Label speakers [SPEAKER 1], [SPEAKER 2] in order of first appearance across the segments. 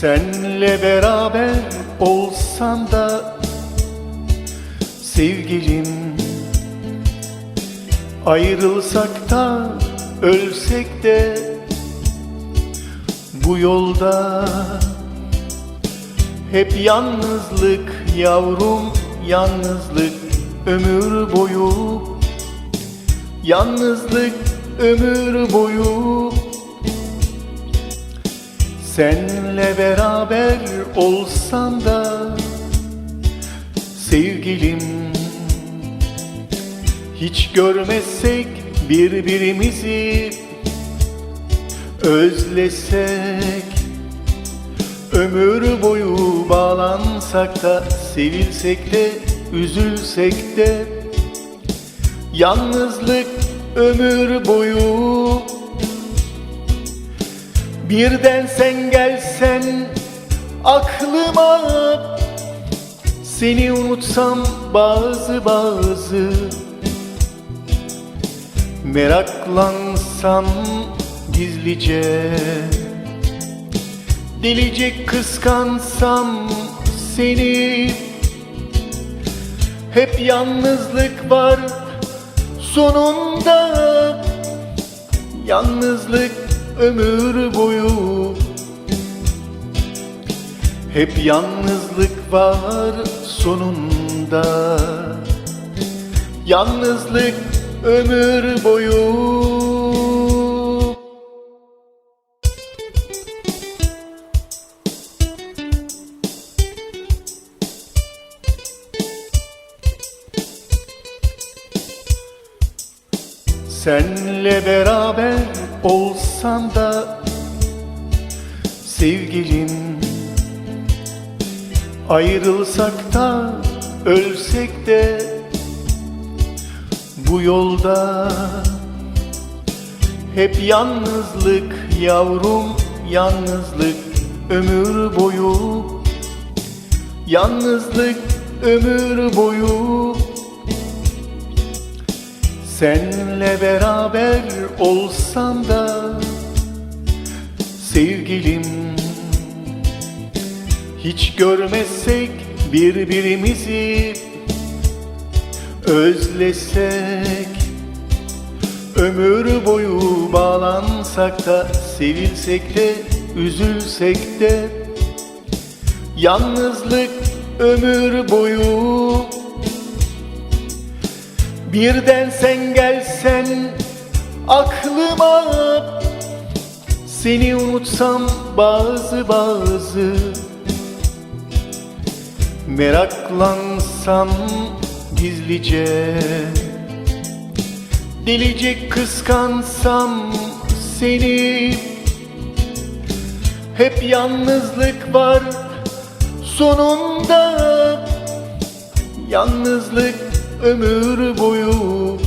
[SPEAKER 1] Senle beraber olsam da Sevgilim Ayrılsak da ölsek de Bu yolda Hep yalnızlık yavrum yalnızlık ömür boyu. Yalnızlık ömür boyu Senle beraber olsam da Sevgilim Hiç görmezsek birbirimizi Özlesek Ömür boyu bağlansak da Sevilsek de üzülsek de Yalnızlık ömür boyu Birden sen gelsen aklıma Seni unutsam bazı bazı Meraklansam gizlice Delice kıskansam seni. Hep yalnızlık var sonunda Yalnızlık ömür boyu. Hep yalnızlık var sonunda. Yalnızlık ömür boyu. Senle beraber olsam da Sevgilim Ayrılsak da ölsek de Bu yolda Hep yalnızlık yavrum yalnızlık ömür boyu. Yalnızlık ömür boyu. Senle beraber olsam da Sevgilim. Hiç görmezsek birbirimizi Özlesek Ömür boyu bağlansak da Sevilsek de üzülsek de Yalnızlık ömür boyu. Birden sen gelsen aklıma Seni unutsam bazı bazı Meraklansam gizlice Delice kıskansam seni. Hep yalnızlık var sonunda Yalnızlık ömür boyu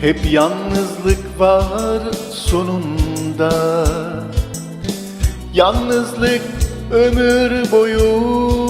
[SPEAKER 1] Hep yalnızlık var sonunda. Yalnızlık ömür boyu